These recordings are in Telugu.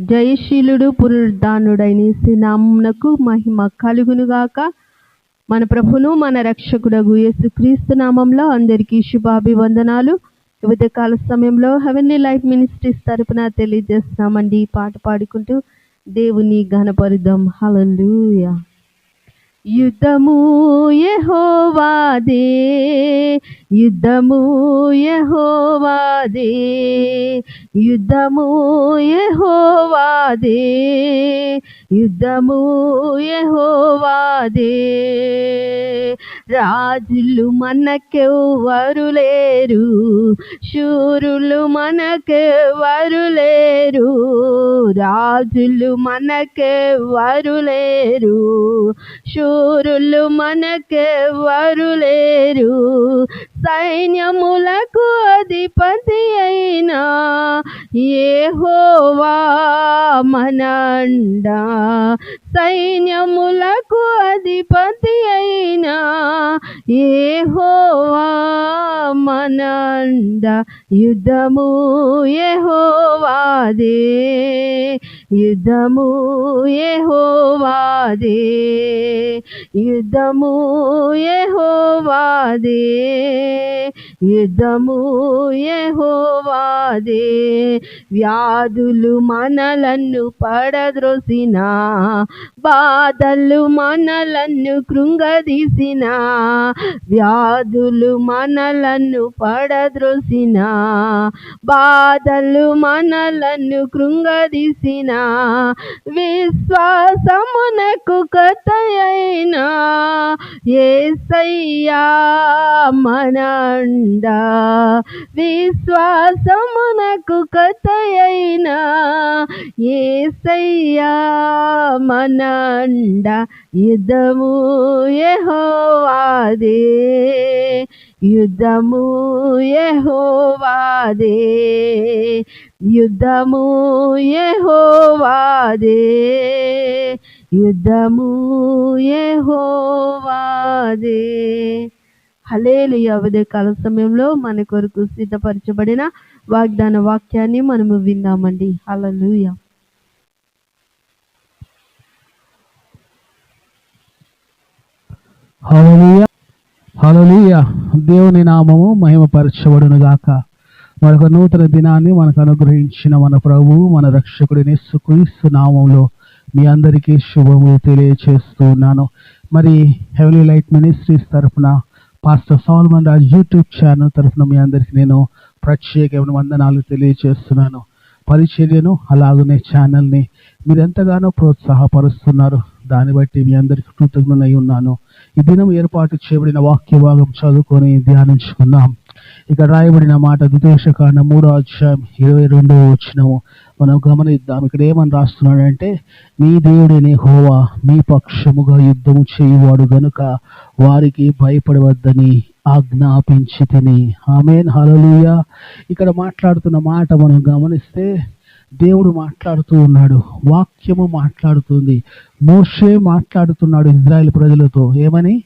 జయశీలుడు పునరుద్ధానుడైన శ్రీనామునకు మహిమ కలుగునుగాక. మన ప్రభును మన రక్షకుడగు యేసుక్రీస్తు నామంలో అందరికీ శుభాభివందనాలు. వివిధ కాల సమయంలో హెవెన్లీ లైఫ్ మినిస్ట్రీస్ తరపున తెలియజేస్తున్నామండి పాట పాడుకుంటూ దేవుని ఘనపరుద్దాం. హలలుయా యుద్ధము యహోవాదే యుద్ధము యహోవాదే యుద్ధము యహోవాదే యుద్ధము యహోవాదే. రాజులు మనకెవ్వరు లేరు. శూరులు మనకెవ్వరు లేరు. రాజులు మనకెవ్వరు లేరు. శూరులు మనకెవ్వరు లేరు. సైన్యములకు అధిపతి అయినా యెహోవా మనండ. సైన్యములకు అధిపతి అయినా యెహోవా మనండ. యుద్ధము యెహోవాదే యుద్ధము యెహోవాదే యుద్ధము యెహోవాదే. యుద్ధము యెహోవాదే. వ్యాధులు మనలను పడద్రోసిన బాధలు మనలను కృంగదీసిన వ్యాధులు మనలను పడద్రోసిన బాధలు మనలను కృంగదీసిన విశ్వాసమునకు కథయైన ఏసయ్యా మనండ విశ్వాసమునకు కథయైన ఏసయ్యా మనండ. యుద్ధము యెహోవాదే. యుద్ధము యెహోవాదే. యుద్ధము యెహోవాదే. యుద్ధము యెహోవాదే. హలేలుయ ఉదయ కాల సమయంలో మన కొరకు సిద్ధపరచబడిన వాగ్దాన వాక్యాన్ని మనము విందామండి. హలలుయ హల్లెలూయా. హల్లెలూయా. దేవుని నామము మహిమపరచబడును గాక మరొక నూతన దినాన్ని మనకు అనుగ్రహించిన మన ప్రభువు మన రక్షకుడిని సుక్రీస్తు నామంలో మీ అందరికీ శుభము తెలియచేస్తూ ఉన్నాను మరి హెవెలీ లైట్ మినిస్ట్రీస్ తరఫున pastor Solomon Raj YouTube channel తరఫున మీ అందరికీ నేను ప్రత్యేకమైన వందనాలు తెలియచేస్తున్నాను పరిచర్యను అలాగనే ఛానల్ని మీరు ఎంతగానో ప్రోత్సాహపరుస్తున్నారు. దాన్ని బట్టి మీ అందరికీ కృతజ్ఞనై ఉన్నాను. ఈ దినం ఏర్పాటు చేయబడిన వాక్య భాగం చదువుకొని ధ్యానించుకుందాం. ఇక రాయబడిన మాట దుదేశకాండ మూడో అధ్యాయం ఇరవై రెండవ వచ్చినము మనం గమనిద్దాం ఇక్కడ ఏమని రాస్తున్నాడంటే మీ దేవుడనే హోవా మీ పక్షముగా యుద్ధము చేయువాడు గనుక వారికి భయపడవద్దని ఆజ్ఞాపించి తిని. ఆమెన్. హలలుయ ఇక్కడ మాట్లాడుతున్న మాట మనం గమనిస్తే దేవుడు మాట్లాడుతూ ఉన్నాడు. వాక్యము మాట్లాడుతుంది. మోషే మాట్లాడుతున్నాడు ఇజ్రాయెల్ ప్రజలతో. ఏమని?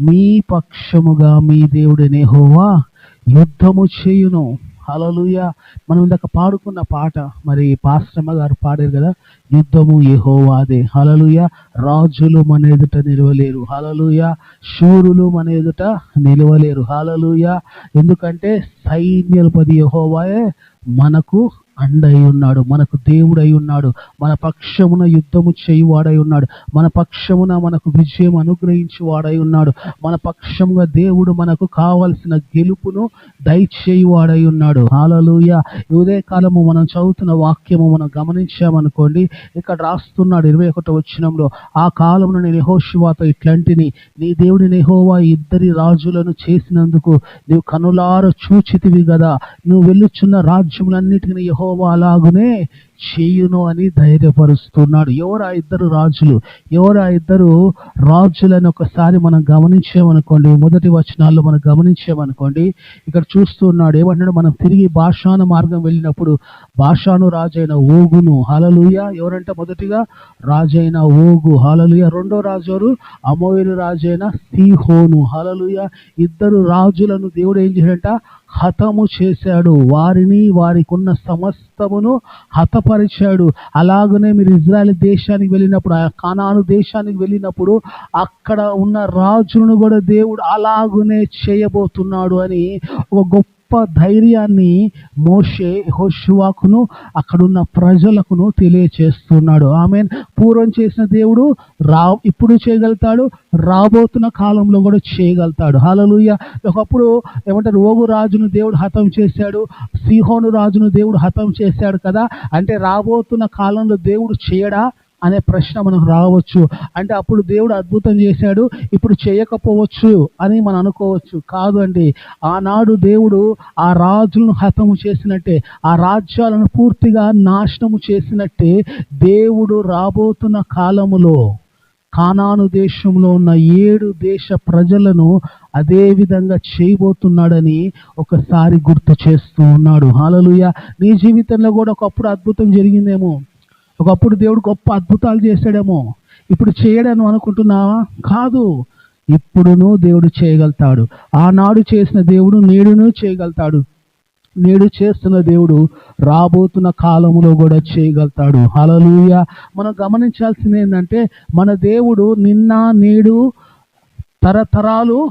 మీ పక్షముగా మీ దేవుడనే హోవా యుద్ధము చేయును. హలలుయ మనం ఇందాక పాడుకున్న పాట మరి పాశ్రమ గారు పాడారు కదా యుద్ధము యహోవాదే. హలలుయ రాజులు మన ఎదుట నిలవలేరు. హలలుయ శూరులు మన ఎదుట నిలవలేరు. హలలుయ ఎందుకంటే సైన్యపది యహోవాయే మనకు అండై ఉన్నాడు మనకు దేవుడై ఉన్నాడు మన పక్షమున యుద్ధము చేయువాడై ఉన్నాడు మన పక్షమున మనకు విజయం అనుగ్రహించి వాడై ఉన్నాడు మన పక్షముగా దేవుడు మనకు కావలసిన గెలుపును దయచేయువాడై ఉన్నాడు. హాలలుయ ఉదయ కాలము మనం చదువుతున్న వాక్యము మనం గమనించామనుకోండి ఇక్కడ రాస్తున్నాడు ఇరవై ఒకటో వచ్చినంలో ఆ కాలంలో నేను యెహోషువాతో ఇట్లాంటిని నీ దేవుడి నెహోవా ఇద్దరి రాజులను చేసినందుకు నీవు కనులార చూచితివి కదా నువ్వు వెళ్ళుచున్న రాజ్యములన్నిటిని యహోవా అలాగునే చేయును అని ధైర్యపరుస్తున్నాడు. ఎవరు ఆ ఇద్దరు రాజులు? ఎవరు ఆ ఇద్దరు రాజులను ఒకసారి మనం గమనించామనుకోండి మొదటి వచనాల్లో మనం గమనించామనుకోండి ఇక్కడ చూస్తున్నాడు ఏమంటున్నాడు? మనం తిరిగి భాషాను మార్గం వెళ్ళినప్పుడు భాషాను రాజైన ఓగును హలలుయ ఎవరంటే మొదటిగా? రాజైన ఓగు హలలుయ రెండో రాజు ఎవరు? అమోయులు రాజైన సిహోను హలలుయ ఇద్దరు రాజులను దేవుడు ఏం చేశాడంట? హతము చేశాడు. వారిని వారికి ఉన్న సమస్తమును హత బలపరిచాడు అలాగనే మీరు ఇజ్రాయెల్ దేశానికి వెళ్ళినప్పుడు ఆ కానాను దేశానికి వెళ్ళినప్పుడు అక్కడ ఉన్న రాజులను కూడా దేవుడు అలాగునే చేయబోతున్నాడు అని ఒక గొప్ప ధైర్యాన్ని మోషే హోషువాకును అక్కడున్న ప్రజలకును తెలియచేస్తున్నాడు. ఆమె పూర్వం చేసిన దేవుడు రా ఇప్పుడు చేయగలుగుతాడు. రాబోతున్న కాలంలో కూడా చేయగలుగుతాడు. హలలుయ ఒకప్పుడు ఏమంటారు ఓగు రాజును దేవుడు హతం చేశాడు సిహోను రాజును దేవుడు హతం చేశాడు కదా. అంటే రాబోతున్న కాలంలో దేవుడు చేయడా? అనే ప్రశ్న మనకు రావచ్చు. అంటే అప్పుడు దేవుడు అద్భుతం చేశాడు ఇప్పుడు చేయకపోవచ్చు అని మనం అనుకోవచ్చు. కాదు అండి ఆనాడు దేవుడు ఆ రాజులను హతము చేసినట్టే ఆ రాజ్యాలను పూర్తిగా నాశనము చేసినట్టే దేవుడు రాబోతున్న కాలములో కానాను దేశంలో ఉన్న ఏడు దేశ ప్రజలను అదే విధంగా చేయబోతున్నాడని ఒకసారి గుర్తు చేస్తూ ఉన్నాడు. హాలలుయ. నీ జీవితంలో కూడా ఒకప్పుడు అద్భుతం జరిగిందేమో? ఒకప్పుడు దేవుడు గొప్ప అద్భుతాలు చేశాడేమో. ఇప్పుడు చేయడను అనుకుంటున్నావా? కాదు. ఇప్పుడును దేవుడు చేయగలుగుతాడు. ఆనాడు చేసిన దేవుడు నేడును చేయగలుగుతాడు. నేడు చేస్తున్న దేవుడు రాబోతున్న కాలంలో కూడా చేయగలుగుతాడు. హలలుయ మనం గమనించాల్సింది ఏంటంటే మన దేవుడు నిన్న నేడు తరతరాలు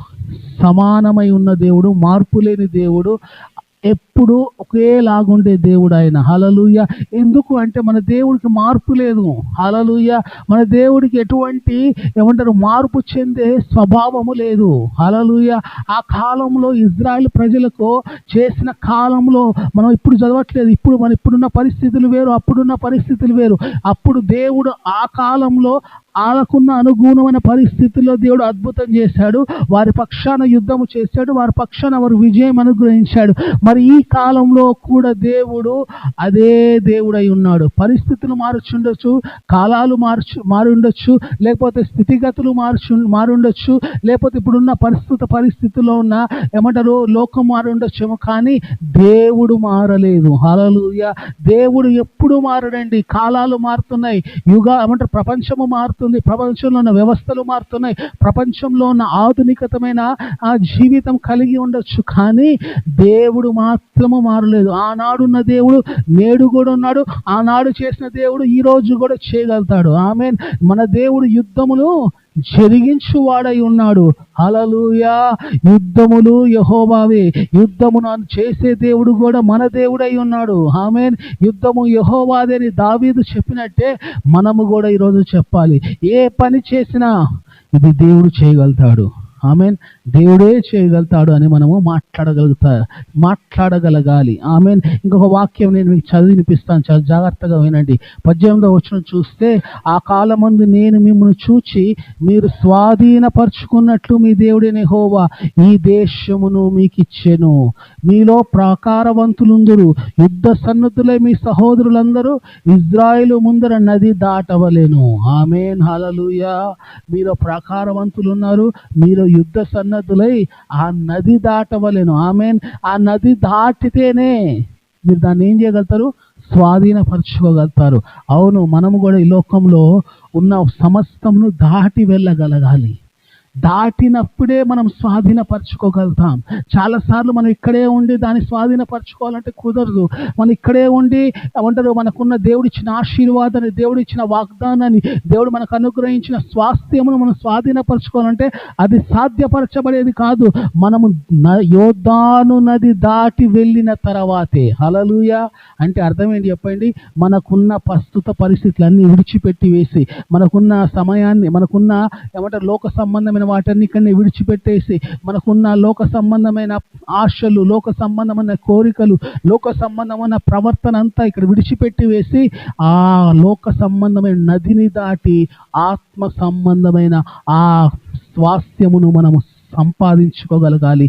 సమానమై ఉన్న దేవుడు మార్పు లేని దేవుడు ఎప్పుడు ఒకేలాగుండే దేవుడు ఆయన హలలుయ ఎందుకు అంటే మన దేవుడికి మార్పు లేదు. హలలుయ మన దేవుడికి ఎటువంటి ఏమంటారు మార్పు చెందే స్వభావము లేదు. హలలుయ ఆ కాలంలో ఇజ్రాయెల్ ప్రజలకు చేసిన కాలంలో మనం ఇప్పుడు చదవట్లేదు. ఇప్పుడు మన ఇప్పుడున్న పరిస్థితులు వేరు అప్పుడున్న పరిస్థితులు వేరు. అప్పుడు దేవుడు ఆ కాలంలో వాళ్ళకున్న అనుగుణమైన పరిస్థితుల్లో దేవుడు అద్భుతం చేశాడు. వారి పక్షాన యుద్ధము చేశాడు. వారి పక్షాన వారు విజయం అనుగ్రహించాడు. మరి ఈ కాలంలో కూడా దేవుడు అదే దేవుడై ఉన్నాడు. పరిస్థితులు మార్చుండొచ్చు కాలాలు మార్చు మారుండొచ్చు లేకపోతే స్థితిగతులు మార్చు మారుండొచ్చు లేకపోతే ఇప్పుడున్న పరిస్థితి పరిస్థితుల్లో ఉన్న ఏమంటారు లోకం మారుండొచ్చేమో కానీ దేవుడు మారలేదు. హలలుయ దేవుడు ఎప్పుడు మారడండి. కాలాలు మారుతున్నాయి. యుగ ఏమంటారు ప్రపంచము మారుతుంది ప్రపంచంలో ఉన్న వ్యవస్థలు మారుతున్నాయి. ప్రపంచంలో ఉన్న ఆధునికతమైన ఆ జీవితం కలిగి ఉండొచ్చు కానీ దేవుడు మాత్రము మారలేదు. ఆనాడున్న దేవుడు నేడు కూడా ఉన్నాడు. ఆనాడు చేసిన దేవుడు ఈరోజు కూడా చేయగలుగుతాడు. ఆమె మన దేవుడు యుద్ధములు జరిగించువాడై ఉన్నాడు. అలలుయా యుద్ధములు యహోవావే. యుద్ధము నన్ను చేసే దేవుడు కూడా మన దేవుడై ఉన్నాడు. ఆమెన్. యుద్ధము యహోవాదని దావీదు చెప్పినట్టే మనము కూడా ఈరోజు చెప్పాలి. ఏ పని చేసినా ఇది దేవుడు చేయగలుగుతాడు. ఆమెన్. దేవుడే చేయగలుగుతాడు అని మనము మాట్లాడగలుగుతా మాట్లాడగలగాలి. ఆమెన్. ఇంకొక వాక్యం నేను మీకు చదివి వినిపిస్తాను చాలా జాగ్రత్తగా వినండి. పద్దెనిమిదో వచ్చిన చూస్తే ఆ కాలమందు నేను మిమ్మల్ని చూచి మీరు స్వాధీనపరుచుకున్నట్లు మీ దేవుడిని హోవా ఈ దేశమును మీకు ఇచ్చెను మీలో ప్రాకారవంతులుందరు. యుద్ధ సన్నద్ధులై మీ సహోదరులందరూ ఇజ్రాయిల్ ముందర నది దాటవలేను. ఆమెన్. హలలుయా మీలో ప్రాకారవంతులు ఉన్నారు మీరు యుద్ధ సన్నద్ధులై ఆ నది దాటవలేను. ఆమె ఆ నది దాటితేనే మీరు దాన్ని ఏం చేయగలుగుతారు? స్వాధీనపరచుకోగలుగుతారు. అవును మనము కూడా ఈ లోకంలో ఉన్న సమస్తమును దాటి వెళ్ళగలగాలి. దాటినప్పుడే మనం స్వాధీనపరచుకోగలుగుతాం. చాలాసార్లు మనం ఇక్కడే ఉండి దాన్ని స్వాధీనపరచుకోవాలంటే కుదరదు. మనం ఇక్కడే ఉండి ఉంటారు మనకున్న దేవుడిచ్చిన ఆశీర్వాదాన్ని దేవుడిచ్చిన వాగ్దానాన్ని దేవుడు మనకు అనుగ్రహించిన స్వాస్థ్యమును మనం స్వాధీనపరచుకోవాలంటే అది సాధ్యపరచబడేది కాదు. మనము న యోద్ధాను నది దాటి వెళ్ళిన తర్వాతే. హలలుయ అంటే అర్థం ఏంటి చెప్పండి? మనకున్న ప్రస్తుత పరిస్థితులన్నీ విడిచిపెట్టి వేసి మనకున్న సమయాన్ని మనకున్న ఏమంటారు లోక సంబంధమైన వాటన్నిటిని విడిచిపెట్టేసి మనకున్న లోక సంబంధమైన ఆశలు లోక సంబంధమైన కోరికలు లోక సంబంధమైన ప్రవర్తన అంతా ఇక్కడ విడిచిపెట్టి వేసి ఆ లోక సంబంధమైన నదిని దాటి ఆత్మ సంబంధమైన ఆ స్వాస్థ్యమును మనము సంపాదించుకోగలగాలి.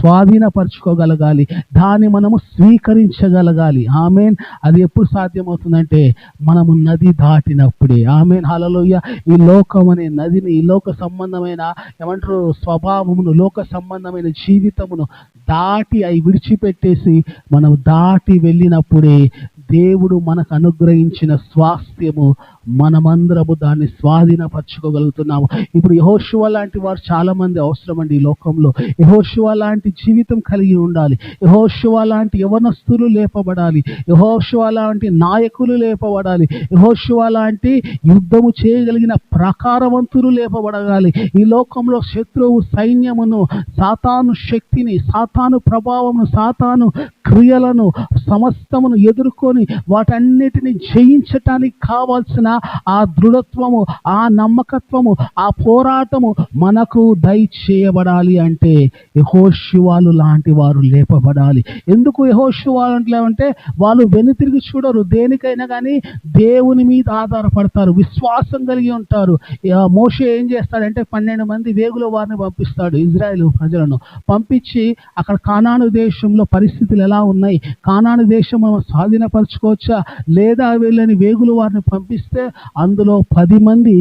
స్వాధీనపరచుకోగలగాలి. దాన్ని మనము స్వీకరించగలగాలి. ఆమెన్. అది ఎప్పుడు సాధ్యమవుతుందంటే మనము నది దాటినప్పుడే. ఆమెన్. హలలోయ ఈ లోకం అనే నదిని ఈ లోక సంబంధమైన ఏమంటారు స్వభావమును లోక సంబంధమైన జీవితమును దాటి అవి విడిచిపెట్టేసి మనం దాటి వెళ్ళినప్పుడే దేవుడు మనకు అనుగ్రహించిన స్వాస్థ్యము మనమందరము దాన్ని స్వాధీనపరచుకోగలుగుతున్నాము. ఇప్పుడు యహోశివ లాంటి వారు చాలా మంది అవసరం అండి ఈ లోకంలో. యహోశివ లాంటి జీవితం కలిగి ఉండాలి. యహోశివ లాంటి యవనస్తులు లేపబడాలి. యహోశివ లాంటి నాయకులు లేపబడాలి. యహోశివ లాంటి యుద్ధము చేయగలిగిన ప్రకారవంతులు లేపబడగాలి. ఈ లోకంలో శత్రువు సైన్యమును సాతాను శక్తిని సాతాను ప్రభావమును సాతాను క్రియలను సమస్తమును ఎదుర్కొని వాటన్నిటిని జయించటానికి కావాల్సిన ఆ దృఢత్వము ఆ నమ్మకత్వము ఆ పోరాటము మనకు దయచేయబడాలి అంటే యహోశివాలు లాంటి వారు లేపబడాలి. ఎందుకు యహోశివాలు అంటే వాళ్ళు వెనుతిరిగి చూడరు. దేనికైనా కానీ దేవుని మీద ఆధారపడతారు విశ్వాసం కలిగి ఉంటారు. ఆ మోషే ఏం చేస్తాడంటే పన్నెండు మంది వేగుల వారిని పంపిస్తాడు ఇజ్రాయెల్ ప్రజలను. పంపించి అక్కడ కానాను దేశంలో పరిస్థితులు ఎలా ఉన్నాయి? కానాను దేశం మనం స్వాధీనపరచుకోవచ్చా? లేదా వీళ్ళని వేగుల వారిని పంపిస్తే అందులో పది మంది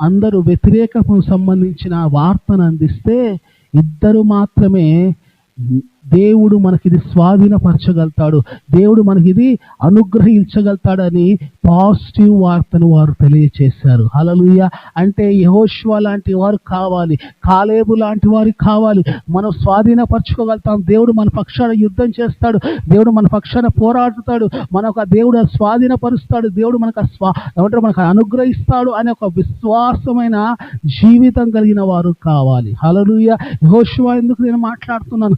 అందరూ వ్యతిరేకకు సంబంధించిన వార్తను అందిస్తే ఇద్దరు మాత్రమే దేవుడు మనకిది స్వాధీనపరచగలుగుతాడు. దేవుడు మనకిది అనుగ్రహించగలుగుతాడని పాజిటివ్ వార్తను వారు తెలియచేశారు. హలలుయ అంటే యహోష్వా లాంటి వారు కావాలి. కాలేబు లాంటి వారు కావాలి. మనం స్వాధీనపరచుకోగలుగుతాం. దేవుడు మన పక్షాన యుద్ధం చేస్తాడు. దేవుడు మన పక్షాన పోరాడుతాడు. మనకు ఆ దేవుడు స్వాధీనపరుస్తాడు. దేవుడు మనకు స్వా ఏమంటారు? మనకు అనుగ్రహిస్తాడు అనే ఒక విశ్వాసమైన జీవితం కలిగిన వారు కావాలి. హలలుయ యహోష్వా ఎందుకు నేను మాట్లాడుతున్నాను?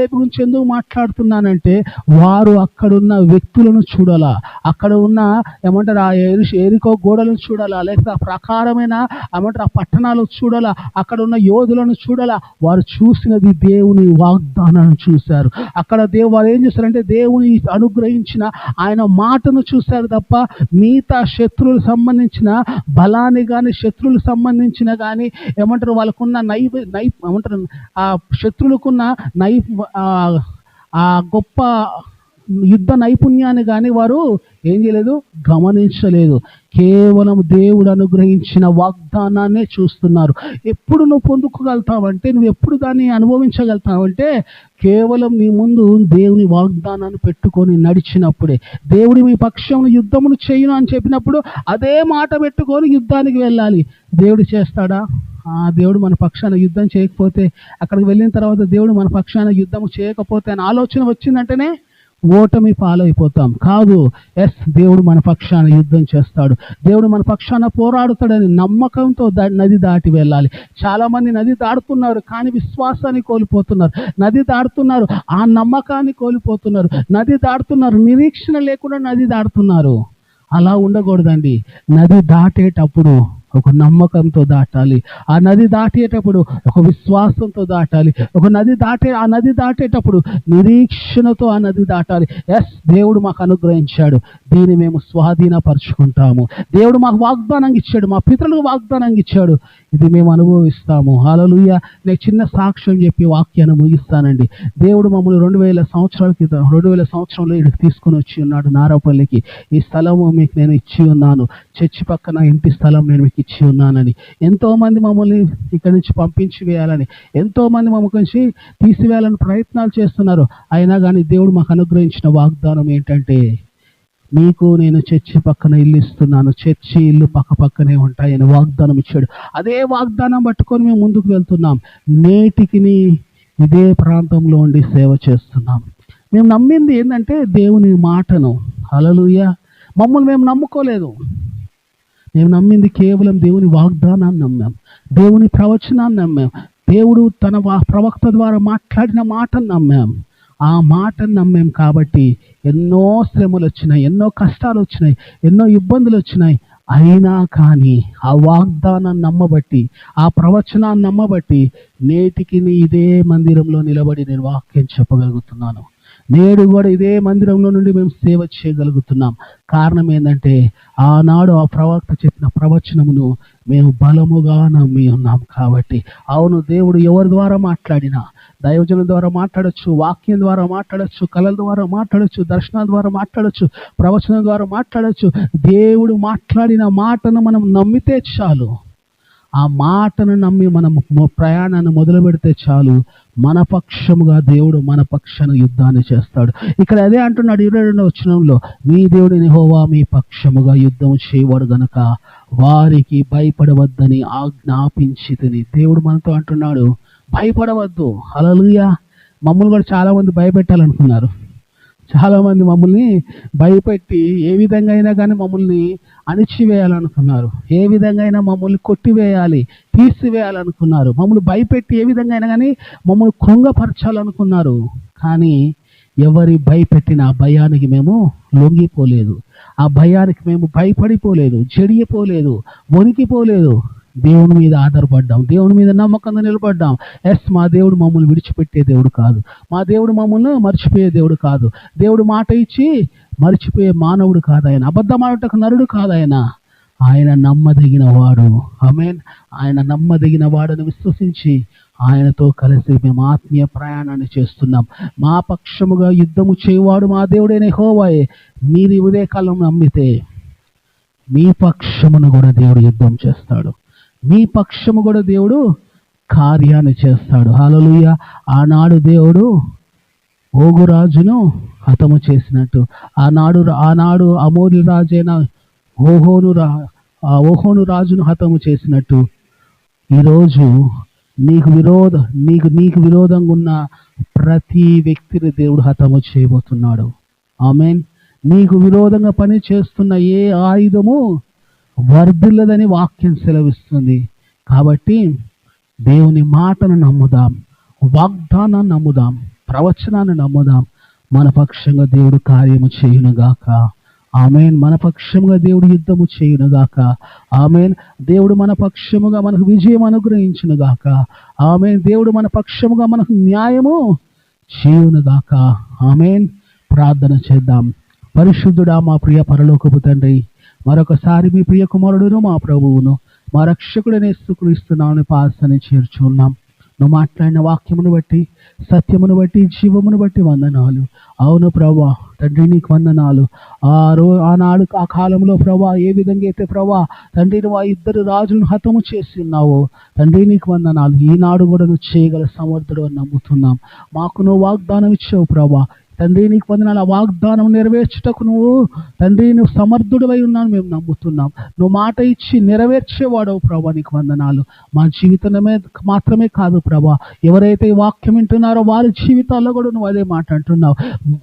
కాలేబు గురించి ఎందుకు మాట్లాడుతున్నానంటే వారు అక్కడున్న వ్యక్తులను చూడాలా. అక్కడ ఉన్న ఏమంటారు ఆ ఎరి ఎరికో గోడలను చూడాలా. లేకపోతే ఆ ప్రకారమైన ఏమంటారు ఆ పట్టణాలు చూడాలా. అక్కడ ఉన్న యోధులను చూడాలా. వారు చూసినది దేవుని వాగ్దానాన్ని చూశారు. అక్కడ దేవు వారు ఏం చేశారంటే దేవుని అనుగ్రహించిన ఆయన మాటను చూశారు తప్ప మిగతా శత్రువులకు సంబంధించిన బలాన్ని కానీ శత్రువులకు సంబంధించిన కానీ ఏమంటారు వాళ్ళకున్న నై నై ఏమంటారు ఆ శత్రువులకున్న నై ఆ గొప్ప యుద్ధ నైపుణ్యాన్ని కానీ వారు ఏం చేయలేదు? గమనించలేదు. కేవలం దేవుడు అనుగ్రహించిన వాగ్దానాన్నే చూస్తున్నారు. ఎప్పుడు నువ్వు పొందుకోగలుగుతావంటే నువ్వు ఎప్పుడు దాన్ని అనుభవించగలుగుతావంటే కేవలం నీ ముందు దేవుని వాగ్దానాన్ని పెట్టుకొని నడిచినప్పుడే దేవుడి మీ పక్షం యుద్ధమును చేయను అని చెప్పినప్పుడు అదే మాట పెట్టుకొని యుద్ధానికి వెళ్ళాలి. దేవుడు చేస్తాడా? దేవుడు మన పక్షాన యుద్ధం చేయకపోతే అక్కడికి వెళ్ళిన తర్వాత దేవుడు మన పక్షాన యుద్ధం చేయకపోతే అని ఆలోచన వచ్చిందంటేనే ఓటమి పాలైపోతాం. కాదు ఎస్ దేవుడు మన పక్షాన యుద్ధం చేస్తాడు. దేవుడు మన పక్షాన పోరాడుతాడని నమ్మకంతో దా- నది దాటి వెళ్ళాలి. చాలామంది నది దాడుతున్నారు కానీ విశ్వాసాన్ని కోల్పోతున్నారు. నది దాడుతున్నారు ఆ నమ్మకాన్ని కోల్పోతున్నారు. నది దాడుతున్నారు నిరీక్షణ లేకుండా నది దాడుతున్నారు అలా ఉండకూడదండి. నది దాటేటప్పుడు ఒక నమ్మకంతో దాటాలి. ఆ నది దాటేటప్పుడు ఒక విశ్వాసంతో దాటాలి. ఒక నది దాటే ఆ నది దాటేటప్పుడు నిరీక్షణతో ఆ నది దాటాలి. ఎస్ దేవుడు మాకు అనుగ్రహించాడు. దీన్ని మేము స్వాధీనపరుచుకుంటాము. దేవుడు మాకు వాగ్దానం ఇచ్చాడు. మా పితరులకు వాగ్దానం ఇచ్చాడు. ఇది మేము అనుభవిస్తాము. హాలలుయ్య నేను చిన్న సాక్ష్యం చెప్పి వాక్యాన్ని ముగిస్తానండి. దేవుడు మమ్మల్ని రెండు వేల సంవత్సరాల క్రితం రెండు వేల సంవత్సరంలో ఇక్కడికి తీసుకొని వచ్చి ఉన్నాడు నారాపల్లికి. ఈ స్థలము మీకు నేను ఇచ్చి ఉన్నాను. చర్చి పక్కన ఇంటి స్థలం నేను మీకు ఇచ్చి ఉన్నానని. ఎంతోమంది మమ్మల్ని ఇక్కడి నుంచి పంపించి వేయాలని ఎంతోమంది మమ్మల్ని నుంచి తీసివేయాలని ప్రయత్నాలు చేస్తున్నారు. అయినా కానీ దేవుడు మాకు అనుగ్రహించిన వాగ్దానం ఏంటంటే మీకు నేను చర్చి పక్కన ఇల్లు ఇస్తున్నాను. చర్చి ఇల్లు పక్క పక్కనే ఉంటాయని వాగ్దానం ఇచ్చాడు. అదే వాగ్దానం పట్టుకొని మేము ముందుకు వెళ్తున్నాం. నేటికి ఇదే ప్రాంతంలో ఉండి సేవ చేస్తున్నాం. మేము నమ్మింది ఏంటంటే దేవుని మాటను. అలలుయ మమ్మల్ని మేము నమ్ముకోలేదు. మేము నమ్మింది కేవలం దేవుని వాగ్దానాన్ని నమ్మాం. దేవుని ప్రవచనాన్ని నమ్మాం. దేవుడు తన ప్రవక్త ద్వారా మాట్లాడిన మాటను నమ్మాం. ఆ మాటను నమ్మాం కాబట్టి ఎన్నో శ్రమలు వచ్చినాయి ఎన్నో కష్టాలు వచ్చినాయి ఎన్నో ఇబ్బందులు వచ్చినాయి. అయినా కానీ ఆ వాగ్దానాన్ని నమ్మబట్టి ఆ ప్రవచనాన్ని నమ్మబట్టి నేటికి ఇదే మందిరంలో నిలబడి నేను వాక్యం చెప్పగలుగుతున్నాను. నేడు కూడా ఇదే మందిరంలో నుండి మేము సేవ చేయగలుగుతున్నాం. కారణం ఏంటంటే ఆనాడు ఆ ప్రవక్త చెప్పిన ప్రవచనమును మేము బలముగా నమ్మి ఉన్నాం కాబట్టి. అవును దేవుడు ఎవరి ద్వారా మాట్లాడినా? దైవజనుల ద్వారా మాట్లాడొచ్చు వాక్యం ద్వారా మాట్లాడచ్చు కళల ద్వారా మాట్లాడొచ్చు దర్శనాల ద్వారా మాట్లాడొచ్చు ప్రవచనం ద్వారా మాట్లాడచ్చు. దేవుడు మాట్లాడిన మాటను మనం నమ్మితే చాలు. ఆ మాటను నమ్మి మనం ప్రయాణాన్ని మొదలు పెడితే చాలు. మన పక్షముగా దేవుడు మన పక్షాన యుద్ధాన్ని చేస్తాడు. ఇక్కడ అదే అంటున్నాడు ఇరవై రెండవ వచనంలో మీ దేవుడిని హోవా మీ పక్షముగా యుద్ధం చేయవాడు గనక వారికి భయపడవద్దని ఆజ్ఞాపించితిని. దేవుడు మనతో అంటున్నాడు భయపడవద్దు. హల్లెలూయా. మమ్మల్ని కూడా చాలామంది భయపెట్టాలనుకున్నారు. చాలామంది మమ్మల్ని భయపెట్టి ఏ విధంగా అయినా కానీ మమ్మల్ని అణిచివేయాలనుకున్నారు. ఏ విధంగా అయినా మమ్మల్ని కొట్టివేయాలి తీసివేయాలనుకున్నారు. మమ్మల్ని భయపెట్టి ఏ విధంగా అయినా కానీ మమ్మల్ని కృంగపరచాలనుకున్నారు. కానీ ఎవరి భయపెట్టిన భయానికి మేము లొంగిపోలేదు. ఆ భయానికి మేము భయపడిపోలేదు చెడిగిపోలేదు వణికిపోలేదు. దేవుని మీద ఆధారపడ్డాం దేవుని మీద నమ్మకంగా నిలబడ్డాం. ఎస్ మా దేవుడు మమ్మల్ని విడిచిపెట్టే దేవుడు కాదు. మా దేవుడు మమ్మల్ని మర్చిపోయే దేవుడు కాదు. దేవుడు మాట ఇచ్చి మర్చిపోయే మానవుడు కాదు ఆయన. అబద్ధమాడటకు నరుడు కాదు ఆయన. ఆయన నమ్మదగిన వాడు ఆమేన్. ఆయన నమ్మదగిన వాడని విశ్వసించి ఆయనతో కలిసి మేము ఆత్మీయ ప్రయాణాన్ని చేస్తున్నాం. మా పక్షముగా యుద్ధము చేయవాడు మా దేవుడైన హోవాయే మీరు ఈ ఉదయకాలం నమ్మితే మీ పక్షమును కూడా దేవుడు యుద్ధం చేస్తాడు. మీ పక్షము కూడా దేవుడు కార్యాన్ని చేస్తాడు. హలలుయ ఆనాడు దేవుడు ఓగురాజును హతము చేసినట్టు. ఆనాడు ఆనాడు అమోరి రాజైన ఓహోను రా ఓహోను రాజును హతము చేసినట్టు. ఈరోజు నీకు విరోధ నీకు నీకు విరోధంగా ఉన్న ప్రతి వ్యక్తిని దేవుడు హతము చేయబోతున్నాడు. ఆమెన్. నీకు విరోధంగా పని చేస్తున్న ఏ ఆయుధము వర్ధిల్లదని వాక్యం సెలవిస్తుంది. కాబట్టి దేవుని మాటను నమ్ముదాం వాగ్దానాన్ని నమ్ముదాం ప్రవచనాన్ని నమ్ముదాం. మన పక్షంగా దేవుడు కార్యము చేయునుగాక. ఆమెన్. మన పక్షముగా దేవుడు యుద్ధము చేయునుగాక. ఆమెన్. దేవుడు మన పక్షముగా మనకు విజయం అనుగ్రహించునుగాక. ఆమెన్. దేవుడు మన పక్షముగా మనకు న్యాయము చేయునుగాక. ఆమెన్. ప్రార్థన చేద్దాం. పరిశుద్ధుడా మా ప్రియ పరలోకపు తండ్రి మరొకసారి మీ ప్రియ కుమారుడును మా ప్రభువును మా రక్షకుడనే యేసుక్రీస్తునామని పాసని చేర్చున్నాం. నువ్వు మాట్లాడిన వాక్యమును బట్టి సత్యమును బట్టి జీవమును బట్టి వందనాలు. అవును ప్రభా తండ్రి నీకు వందనాలు. ఆ రో ఆనాడు ఆ కాలంలో ప్రభా ఏ విధంగా అయితే ప్రభా తండ్రి నువ్వు ఆ ఇద్దరు రాజులను హతము చేసి ఉన్నావు తండ్రి నీకు వందనాలు. ఈనాడు కూడా నువ్వు చేయగల సమర్థుడు అని నమ్ముతున్నాం. మాకు నువ్వు వాగ్దానం ఇచ్చావు ప్రభా. తండ్రి నీకు వందనాలు. ఆ వాగ్దానం నెరవేర్చుటకు నువ్వు తండ్రి నువ్వు సమర్థుడవై ఉన్నాను మేము నమ్ముతున్నాం. నువ్వు మాట ఇచ్చి నెరవేర్చేవాడవు ప్రభా నీకు వందనాలు. మా జీవితమే మాత్రమే కాదు ప్రభా ఎవరైతే ఈ వాక్యం వింటున్నారో వారి జీవితాల్లో కూడా నువ్వు అదే మాట అంటున్నావు.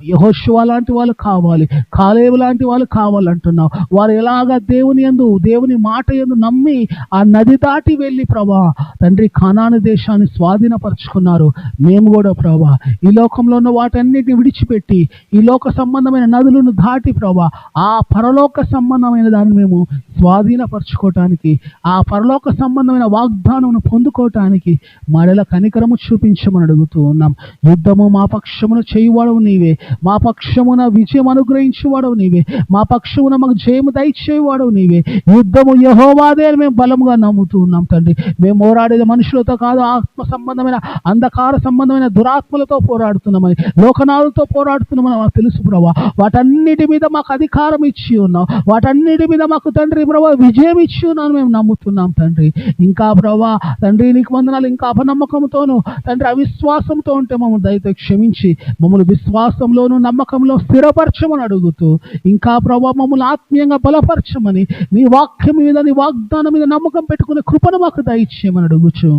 యహోశివ లాంటి వాళ్ళు కావాలి కాలేవు లాంటి వాళ్ళు కావాలంటున్నావు. వారు ఎలాగా దేవుని యందు దేవుని మాట ఎందు నమ్మి ఆ నది దాటి వెళ్ళి ప్రభా తండ్రి కానాను దేశాన్ని స్వాధీనపరచుకున్నారు. మేము కూడా ప్రభా ఈ లోకంలో ఉన్న వాటన్నిటిని విడిచిపెట్టి ఈ లోక సంబంధమైన నదులను దాటి ప్రభా ఆ పరలోక సంబంధమైన దాన్ని మేము స్వాధీనపరచుకోవటానికి ఆ పరలోక సంబంధమైన వాగ్దానమును పొందుకోవటానికి మరల కనికరము చూపించమని అడుగుతూ ఉన్నాం. యుద్ధము మా పక్షమును చేయువాడవు నీవే మా పక్షమున విజయం అనుగ్రహించేవాడవు నీవే మా పక్షమున మాకు జయము దయచేవాడవు నీవే. యుద్ధము యహోవాదే మేము బలముగా నమ్ముతూ ఉన్నాం తండ్రి. మేము పోరాడేది మనుషులతో కాదు ఆత్మ సంబంధమైన అంధకార సంబంధమైన దురాత్మలతో పోరాడుతున్నామని లోకనాలతో పోరాడుతున్నామని మనం తెలుసు ప్రభా. వాటన్నిటి మీద మాకు అధికారం ఇచ్చి ఉన్నావు వాటన్నిటి మీద మాకు తండ్రి ప్రభా విజయం ఇచ్చి ఉన్నాను మేము నమ్ముతున్నాం తండ్రి. ఇంకా ప్రభా తండ్రి నీకు వందనాలు ఇంకా అపనమ్మకంతోనూ తండ్రి అవిశ్వాసంతో ఉంటే మమ్మల్ని దయతో క్షమించి మమ్మల్ని విశ్వాసంలోను నమ్మకంలో స్థిరపరచమని అడుగుతూ ఇంకా ప్రభా మమ్మల్ని ఆత్మీయంగా బలపరచమని నీ వాక్యం మీద నీ వాగ్దానం మీద నమ్మకం పెట్టుకునే కృపను మాకు దయచేయమని అడుగుచు.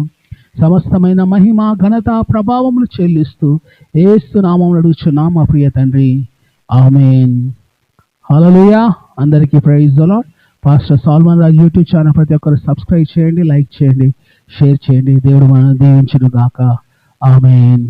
సమస్తమైన మహిమ ఘనత ప్రభావములు చెల్లిస్తూ ఏస్తు నామం అడుగుచున్నా మా ప్రియ తండ్రి. ఆమెన్. హల్లెలూయా. అందరికీ praise lord pastor Solomon Raj YouTube channel ప్రతి ఒక్కరు సబ్స్క్రైబ్ చేయండి లైక్ చేయండి షేర్ చేయండి. దేవుడు మనం దీవించును గాక ఆమెన్.